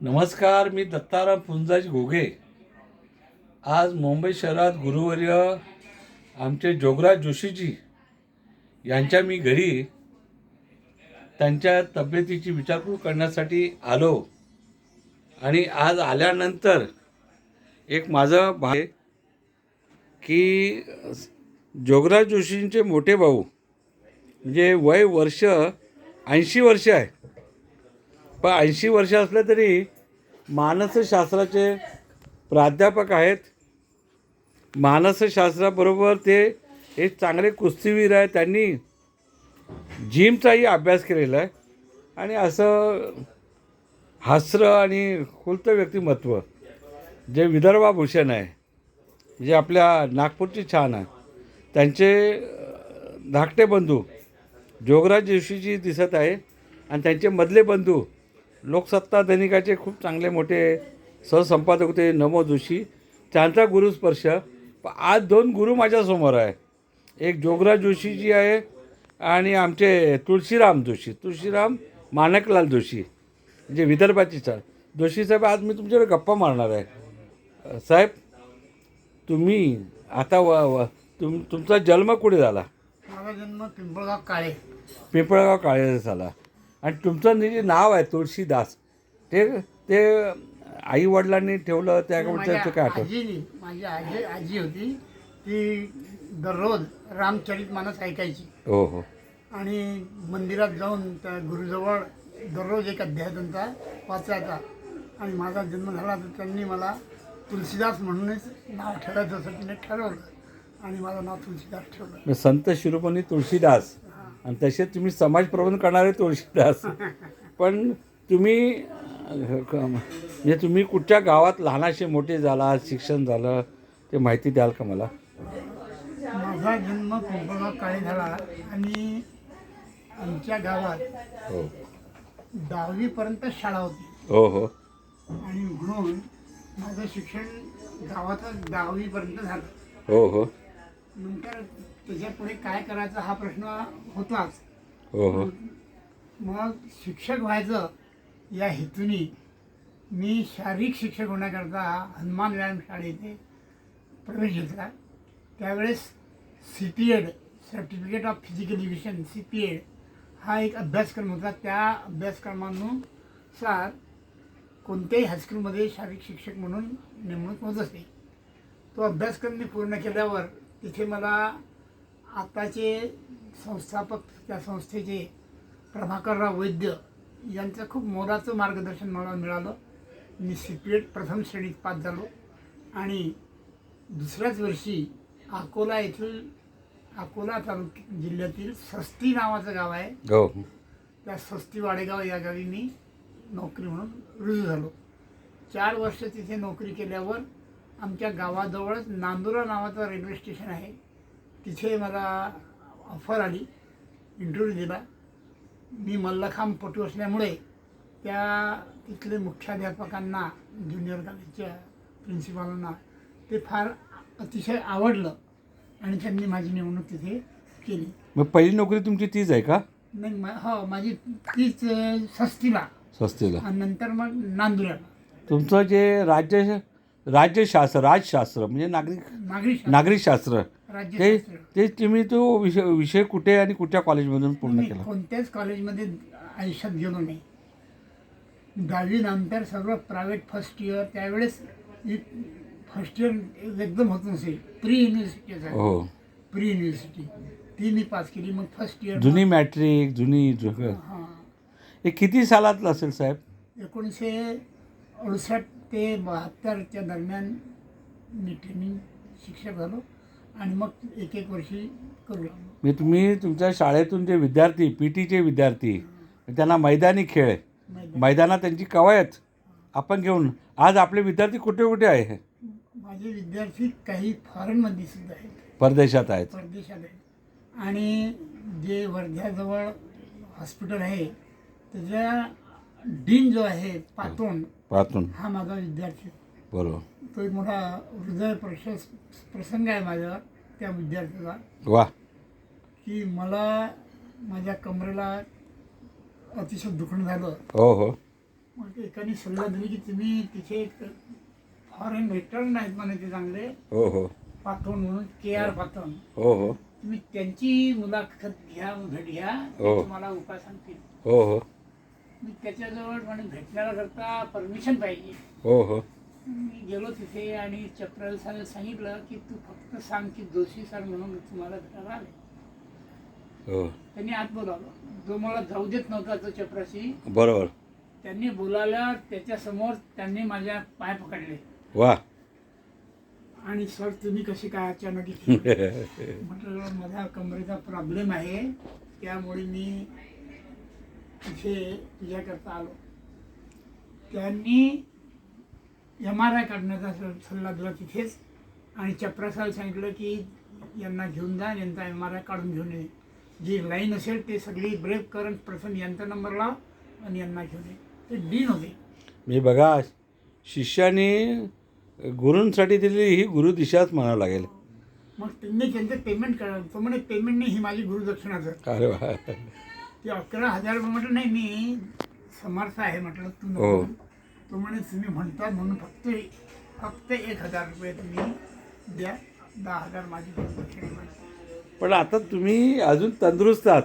नमस्कार मी दत्ताराम पुंजाज घोगे आज मुंबई शहरात गुरुवर्य आमचे जोगराज जोशीजी यांच्या मी घरी त्यांच्या तब्येतीची विचारपूस करण्यासाठी आलो आणि आज आल्यानंतर एक माझं भा की जोगराज जोशींचे मोठे भाऊ म्हणजे वय वर्ष ऐंशी वर्ष आहे. पण ऐंशी वर्ष असलं तरी मानसशास्त्राचे प्राध्यापक आहेत. मानसशास्त्राबरोबर ते एक चांगले कुस्तीवीर आहे त्यांनी जिमचाही अभ्यास केलेला आहे. आणि असं हास्र आणि खुलत व्यक्तिमत्व जे विदर्भाभूषण आहे जे आपल्या नागपूरची छान आहे. त्यांचे धाकटे बंधू जोगराज जोशीजी दिसत आहे. आणि त्यांचे मधले बंधू लोकसत्ता दैनिकाचे खूप चांगले मोठे सहसंपादक होते नमो जोशी. त्यांचा गुरुस्पर्श आज दोन गुरु माझ्यासमोर आहे. एक जोगराज जोशीजी आहे आणि आमचे तुळशीराम जोशी. तुळशीराम माणकलाल जोशी म्हणजे विदर्भाची चा जोशी साहेब आज मी तुमच्याकडे गप्पा मारणार आहे. साहेब तुम्ही आता व व तुम तुमचा जन्म कुठे झाला? माझा जन्म पिंपळगाव काळे. पिंपळगाव काळे झाला. आणि तुमचं जे नाव आहे तुळशीदास ते ते आई वडिलांनी ठेवलं त्याच्याबद्दल माझ्या काय आठवत? आजीनी माझी आजी आजी होती ती दररोज रामचरित मानस ऐकायची. हो हो. आणि मंदिरात जाऊन त्या गुरुजवळ दररोज एक अध्याय त्यांचा वाचायचा. आणि माझा जन्म झाला तर त्यांनी मला तुलसीदास म्हणूनच नाव ठेवायचं असं तिने ठरवलं. आणि माझं नाव तुलसीदास ठेवलं. संत शिरोमणी तुळशीदास. आणि तसे तुम्ही समाज प्रबंध करणारे तुळशीदास पण तुम्ही म्हणजे तुम्ही कुठच्या गावात लहानाचे मोठे झाला शिक्षण झालं ते माहिती द्याल का मला? माझा जन्म पिंपळगाव काळे झाला आणि आमच्या गावात हो. दहावीपर्यंत शाळा होती. हो हो. आणि म्हणून माझं शिक्षण गावातच दहावीपर्यंत झालं. हो हो. नंतर त्याच्या पुढे काय करायचं हा प्रश्न होताच. हो हो. मग शिक्षक व्हायचं या हेतूने मी शारीरिक शिक्षक होण्याकरता हनुमान व्यायाम शाळेत प्रवेश घेतला. त्यावेळेस C P Ed certificate of physical education C P Ed हा एक अभ्यासक्रम होता. त्या अभ्यासक्रमानुसार कोणत्याही हायस्कूलमध्ये शारीरिक शिक्षक म्हणून नेमणूक होत असते. तो अभ्यासक्रम मी पूर्ण केल्यावर तिथे मला आताचे संस्थापक त्या संस्थेचे प्रभाकरराव वैद्य यांचं खूप मोलाचं मार्गदर्शन मला मिळालं. मी सी पी एड प्रथम श्रेणीत पास झालो. आणि दुसऱ्याच वर्षी अकोला येथील अकोला तालुक्या जिल्ह्यातील सस्ती नावाचं गाव आहे. हो. त्या सस्ती वाडेगाव या गावी मी नोकरी म्हणून रुजू झालो. चार वर्ष तिथे नोकरी केल्यावर आमच्या गावाजवळच नांदुरा नावाचं रेल्वे स्टेशन आहे. तिथे मला ऑफर आली. इंटरव्ह्यू दिला. मी मल्लखांब पटू असल्यामुळे त्या तिथले मुख्याध्यापकांना ज्युनियर कॉलेजच्या प्रिन्सिपालांना ते फार अतिशय आवडलं आणि त्यांनी माझी नेमणूक तिथे केली. मग पहिली नोकरी तुमची तीच आहे का? नाही मा- हो माझी तीच अ, सस्तीला. स्वस्तीला आणि नंतर मग नांदुऱ्याला. तुमचं जे राज्य राज्यशास्त्र राजशास्त्र म्हणजे नागरिक नागरी शास्त्र, नागरिकशास्त्र ते ते तुम्ही तो विषय विषय कुठे आणि कुठच्या कॉलेजमधून पूर्ण केला? कोणत्याच कॉलेजमध्ये आयुष्यात गेलो नाही. दहावी नंतर सर्व प्रायव्हेट फर्स्ट इयर त्यावेळेस फर्स्ट इयर एकदम होत नसेल प्री युनिव्हर्सिटी हो. Pre university. ती मी पास केली. मग फर्स्ट इयर जुनी मॅट्रिक जुनी हां. हे किती सालातलं असेल साहेब? एकोणीसशे अडुसष्ट ते बहात्तरच्या दरम्यान मी ट्रेनिंग शिक्षक झालो आणि मग एक एक वर्षी करू लागलो. मी तुम्ही तुमच्या शाळेतून जे विद्यार्थी पी टीचे विद्यार्थी त्यांना मैदानी खेळ मैदानात त्यांची कवायत आपण घेऊन आज आपले विद्यार्थी कुठे कुठे आहे माझे विद्यार्थी काही फॉरेनमध्ये सुद्धा आहेत. परदेशात आहेत. परदेशात आहेत. आणि जे वर्ध्याजवळ हॉस्पिटल आहे त्याच्या डीन जो आहे पातोंड पाहतून. हा माझा विद्यार्थी. बरोबर. तो एक मोठा हृदय प्रशस प्रसंग आहे माझ्या त्या विद्यार्थ्याचा. वा. की मला माझ्या कमरेला अतिशय दुखणं झालं. हो हो. मग एकाने सल्ला दिली की तुम्ही तिथे एक फॉरेन रिटर्न आहेत म्हणे ते चांगले. हो हो. पाथवण म्हणून के आर पाथवण हो हो. तुम्ही त्यांची मुलाखत घ्या भेट घ्या. ते हो. तुम्हाला उपाय सांगतील. हो हो. मी त्याच्याजवळ म्हणे भेटण्याकरता परमिशन पाहिजे. हो हो. मी गेलो तिथे आणि चपराला साहेब सांगितलं की तू फक्त सांग की दोषी सर म्हणून तुम्हाला भेटायला आले. हो. त्यांनी आत बोलावलं. जो मला जाऊ देत नव्हता तो चपराशी. बरोबर. त्यांनी बोलावल्यावर त्याच्यासमोर त्यांनी माझ्या पाय पकडले. वा. आणि सर तुम्ही कशी काय अचानक इथे म्हटलं माझा कमरेचा प्रॉब्लेम आहे. त्यामुळे मी तिथे तुझ्याकरता आलो. त्यांनी एम आर आय काढण्याचा सल्ला दिला तिथेच. आणि चपरासाला सांगितलं की यांना घेऊन जा यांचा एम आर आय काढून घेऊन ये. जी लाईन असेल ते सगळी ब्रेक करंट प्रथम यांचा नंबर लाव आणि यांना घेऊन ये. ते डीन होते. मी बघा शिष्याने गुरूंसाठी दिलेली ही गुरुदिशाच म्हणावं लागेल. मग त्यांनी त्यांचं पेमेंट करा. तो म्हणे पेमेंट नाही ही माझी गुरुदक्षिणाचं अरे वा. ते अकरा हजार रुपये म्हटलं नाही मी समर्थ आहे म्हटलं तू नको हो. म्हणू. तो म्हणे तुम्ही म्हणता म्हणून फक्त फक्त एक हजार रुपये तुम्ही द्या दहा हजार माझी. पण आता तुम्ही अजून तंदुरुस्त आहात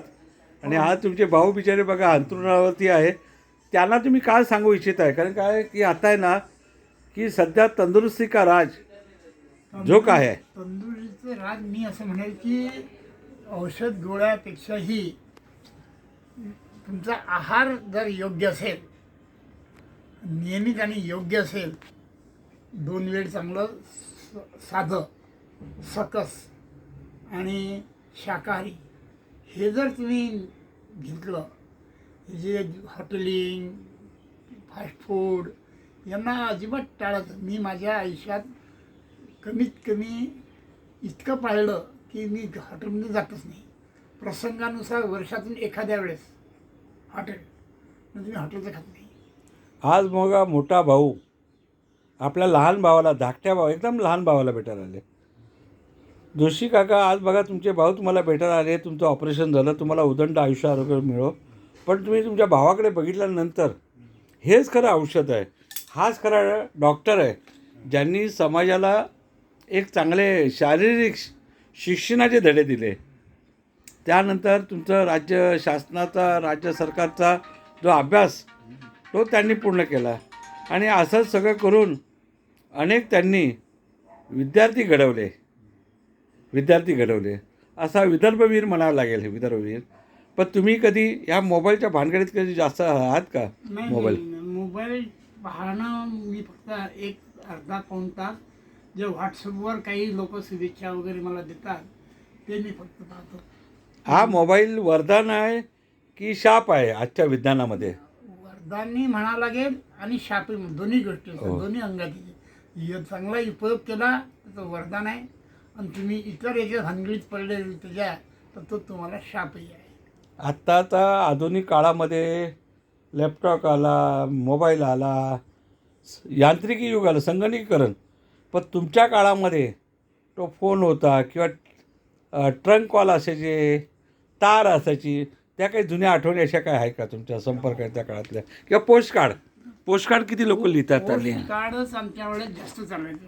आणि आज तुमचे भाऊ बिचारे बघा अंतरुणावरती आहे त्यांना तुम्ही काय सांगू इच्छित आहे कारण काय की आता आहे ना की सध्या तंदुरुस्ती का राज जो काय आहे तंदुरीचं राज मी असं म्हणेल की औषध गोळ्यापेक्षाही तुमचा आहार जर योग्य असेल नियमित आणि योग्य असेल दोन वेळ चांगलं स- साधं सकस आणि शाकाहारी हे जर तुम्ही घेतलं हे जे हॉटेलिंग फास्ट फूड यांना अजिबात टाळत मी माझ्या आयुष्यात कमीत कमी इतकं पाळलं की मी हॉटेलमध्ये जातच नाही. प्रसंगानुसार वर्षातून एखाद्या वेळेस हॉटेल. तुम्ही हॉटेलचं खात नाही. आज मग मोठा भाऊ. आपल्या लहान भावाला धाकट्या भाऊ एकदम लहान भावाला भेटायला आले. जोशी काका आज बघा तुमचे भाऊ तुम्हाला भेटायला आले. तुमचं ऑपरेशन झालं तुम्हाला उदंड आयुष्य आरोग्य मिळो. पण तुम्ही तुमच्या भावाकडे बघितल्यानंतर हेच खरं औषध आहे. हाच खरा डॉक्टर आहे. ज्यांनी समाजाला एक चांगले शारीरिक शिक्षणाचे धडे दिले. त्यानंतर तुमचं राज्य शासनाचा राज्य सरकारचा जो अभ्यास तो त्यांनी पूर्ण केला. आणि असंच सगळं करून अनेक त्यांनी विद्यार्थी घडवले. विद्यार्थी घडवले. असा विदर्भवीर म्हणावं लागेल हे विदर्भवीर. पण तुम्ही कधी या मोबाईलच्या भानगडीत कधी जास्त आहात का? मोबाईल. मोबाईल पाहणं मी फक्त एक अर्धा पाऊण तास. जे व्हॉट्सअपवर काही लोक शुभेच्छा वगैरे मला देतात ते मी फक्त पाहतो. हा मोबाईल वरदान आहे की शाप आहे आजच्या विज्ञानामध्ये? वरदानही म्हणावं लागेल आणि शापी दोन्ही गोष्टी हो. दोन्ही अंगाची. य- चांगला उपयोग केला तर तो वरदान आहे. आणि तुम्ही इतर याच्या भानगडीत पडले त्याच्या तर तो तुम्हाला शापही आहे. आत्ताचा आधुनिक काळामध्ये लॅपटॉप आला मोबाईल आला स- यांत्रिकी युग आलं संगणकीकरण. पण तुमच्या काळामध्ये तो फोन होता किंवा ट्रंक कॉल असायचे तार असायची. त्या काही जुन्या आठवणी अशा काय आहे का तुमच्या संपर्क त्या काळातल्या? किंवा पोस्ट कार्ड पोस्ट कार्ड किती लोक लिहितात कार्डच आमच्या वेळेस जास्त चालायचं.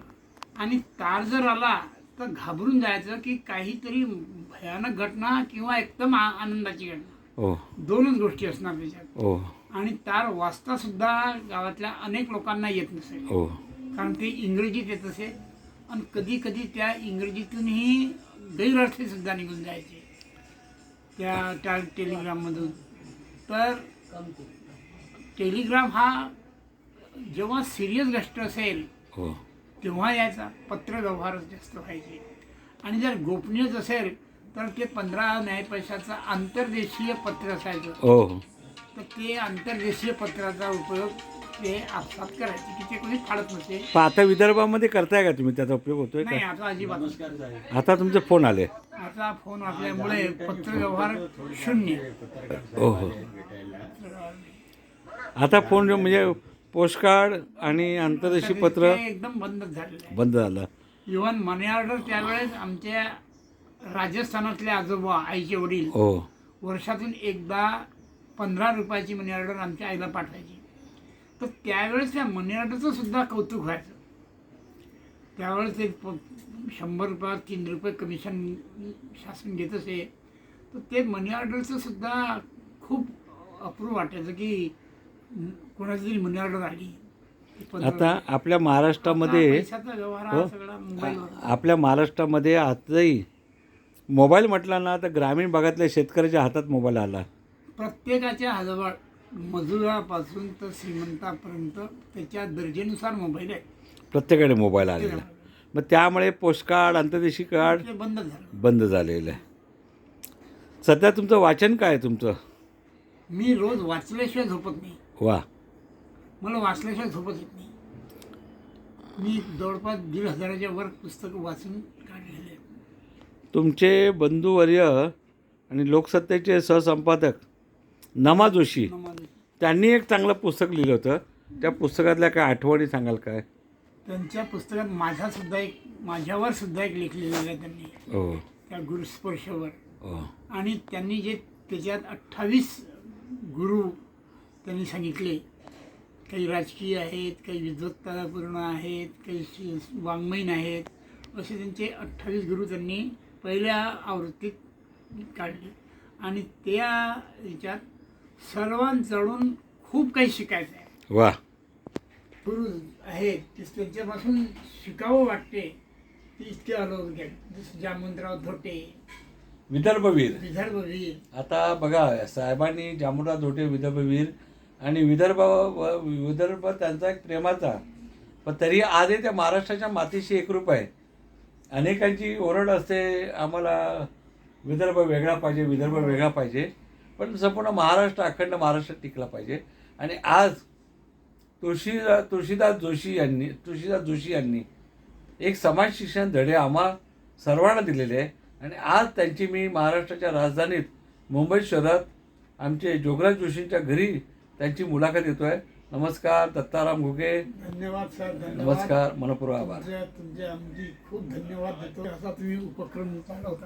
आणि तार जर आला तर घाबरून जायचं की काहीतरी भयानक घटना किंवा एकदम आनंदाची घटना. हो. दोनच गोष्टी असणार त्याच्यात. हो. आणि तार वाचता सुद्धा गावातल्या अनेक लोकांना येत नसेल. हो. कारण ते इंग्रजीत येत असे आणि कधी कधी त्या इंग्रजीतूनही गैरअर्थी सुद्धा निघून जायचे. त्या त्या टेलिग्राममधून तर टेलिग्राम हा जेव्हा सिरियस गोष्ट असेल हो. तेव्हा यायचा पत्र व्यवहारच जास्त व्हायचे आणि जर गोपनीयच असेल तर ते पंधरा न्याय पैशाचं आंतरदेशीय पत्र असायचं. हो. तर ते आंतरदेशीय पत्राचा उपयोग ते आपसात करायचे की ते कोणी फाडत पण आता विदर्भामध्ये करताय का तुम्ही? त्याचा उपयोग होतोय नाही का आता अजिबात. आता तुमचे फोन आले. आता फोन असल्यामुळे पत्रव्यवहार शून्य. हो हो. आता फोन जो म्हणजे पोस्ट कार्ड आणि आंतरदेशीय पत्र ते एकदम बंदच झालेलं आहे बंद झालं. इव्हन मनी ऑर्डर त्यावेळेस आमच्या राजस्थानातले आजोबा आईचे वडील हो. वर्षातून एकदा पंधरा रुपयाची मनी ऑर्डर आमच्या आईला पाठवायची. तर त्यावेळेस त्या मनी ऑर्डरचं सुद्धा कौतुक व्हायचं. त्यावेळेस ते प- शंभर रुपये तीन रुपये कमिशन शासन घेत असे. तर ते मनी ऑर्डरचं सुद्धा खूप अप्रूव वाटायचं की कोणाची तरी मनी ऑर्डर आली आता आपल्या महाराष्ट्रामध्ये हा आपल्या महाराष्ट्रामध्ये आजही मोबाईल म्हटला ना तर ग्रामीण भागातल्या शेतकऱ्याच्या हातात मोबाईल आला. प्रत्येकाच्या हाजवळ मजुरापासून तर श्रीमंतापर्यंत त्याच्या दर्जेनुसार मोबाईल आहे. प्रत्येकाने मोबाईल आलेला. मग त्यामुळे पोस्ट कार्ड अंतर्देशी कार्ड ते बंद झालं. बंद झालेलं आहे. सध्या तुमचं वाचन काय आहे तुमचं? मी रोज वाचल्याशिवाय झोपत नाही. वा. मला वाचल्याशिवाय झोपत येत नाही. मी जवळपास दीड हजाराच्या वर पुस्तकं वाचून काढलेले आहेत. तुमचे बंधुवर्य आणि लोकसत्तेचे सहसंपादक नमा जोशी. नमाज. त्यांनी एक चांगलं पुस्तक लिहिलं होतं. त्या पुस्तकातल्या काय आठवणी सांगाल काय? त्यांच्या पुस्तकात माझा सुद्धा एक माझ्यावर सुद्धा एक लेख लिहिलेला आहे त्यांनी. हो. त्या गुरुस्पर्शावर. हो. आणि त्यांनी जे त्याच्यात अठ्ठावीस गुरु त्यांनी सांगितले. काही राजकीय आहेत काही विद्वत्तापूर्ण आहेत काही वाङ्मयीन आहेत. असे त्यांचे अठ्ठावीस गुरु त्यांनी पहिल्या आवृत्तीत काढले. आणि त्या याच्यात सर्वांकडून खूप काही शिकायचं आहे. वा. पुरुष आहेत ते त्यांच्यापासून शिकावं वाटते ते इतके आहेत. जसं जामवंतराव धोटे विदर्भवीर विदर्भवीर आता बघा साहेबांनी जामुनराव धोटे विदर्भवीर आणि विदर्भ व- विदर्भ त्यांचा एक प्रेमाचा. पण तरी आजही त्या महाराष्ट्राच्या मातीशी एकरूप आहे. अनेकांची ओरड असते आम्हाला विदर्भ वेगळा पाहिजे विदर्भ वेगळा पाहिजे. पण संपूर्ण महाराष्ट्र अखंड महाराष्ट्र टिकला पाहिजे. आणि आज तुळशी तुळशीदास जोशी यांनी तुळशीदास जोशी यांनी एक समाज शिक्षण धडे आम्हा सर्वांना दिलेले आहे. आणि आज त्यांची मी महाराष्ट्राच्या राजधानीत मुंबई शहरात आमचे जोगराज जोशींच्या घरी त्यांची मुलाखत येतोय नमस्कार दत्ताराम घुगे. धन्यवाद सर. नमस्कार मनपूर्वक आभार. तुमचे तुमचे आमची खूप धन्यवाद देतो. असा तुम्ही उपक्रम चालवता.